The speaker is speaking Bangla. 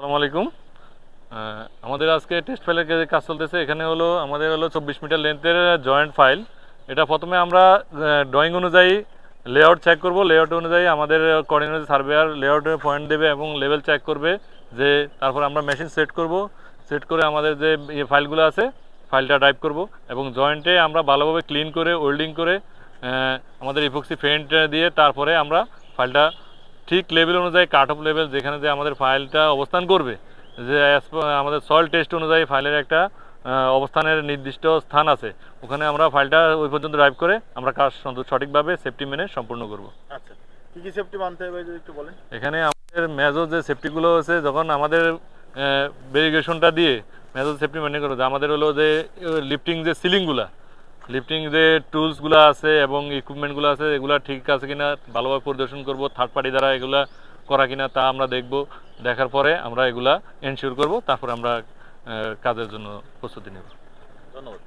আসসালামু আলাইকুম। আমাদের আজকে টেস্ট ফাইলের কাজ চলতেছে, এখানে হলো, আমাদের হলো চব্বিশ মিটার লেন্থের জয়েন্ট ফাইল এটা প্রথমে আমরা ড্রয়িং অনুযায়ী লেআউট চেক করব। লেআউট অনুযায়ী আমাদের কোঅর্ডিনেটর সার্ভেয়ার লেআউটের পয়েন্ট দেবে এবং লেভেল চেক করবে যে তারপর আমরা মেশিন সেট করব। সেট করে আমাদের যে ইয়ে ফাইলগুলো আছে ফাইলটা টাইপ করব এবং জয়েন্টে আমরা ভালোভাবে ক্লিন করে ওয়েল্ডিং করে আমাদের ইপক্সি ফেন্ট দিয়ে তারপরে আমরা ফাইলটা ঠিক লেভেল অনুযায়ী কাট অফ লেভেল যেখানে যে আমাদের ফাইলটা অবস্থান করবে যে আমাদের সয়েল টেস্ট অনুযায়ী ফাইলের একটা অবস্থানের নির্দিষ্ট স্থান আছে ওখানে আমরা ফাইলটা ওই পর্যন্ত ড্রাইভ করে আমরা কাজ সঠিকভাবে সেফটি মেনে সম্পূর্ণ করব। আচ্ছা কি কি সেফটি মানতে হবে যদি একটু বলেন? এখানে আমাদের মেজর যে সেফটিগুলো আছে যখন আমাদের ভেরিগেশনটা দিয়ে মেজর সেফটি মেনে করব যে আমাদের হলো যে লিফটিং যে সিলিংগুলা লিফটিং যে টুলসগুলো আছে এবং ইকুইপমেন্টগুলো আছে, এগুলো ঠিক আছে কিনা, ভালোভাবে পরিদর্শন করব থার্ড পার্টি দ্বারা এগুলা করা কিনা তা আমরা দেখব। দেখার পরে আমরা এগুলা এনশিওর করব, তারপরে আমরা কাজের জন্য প্রস্তুতি নেব। ধন্যবাদ।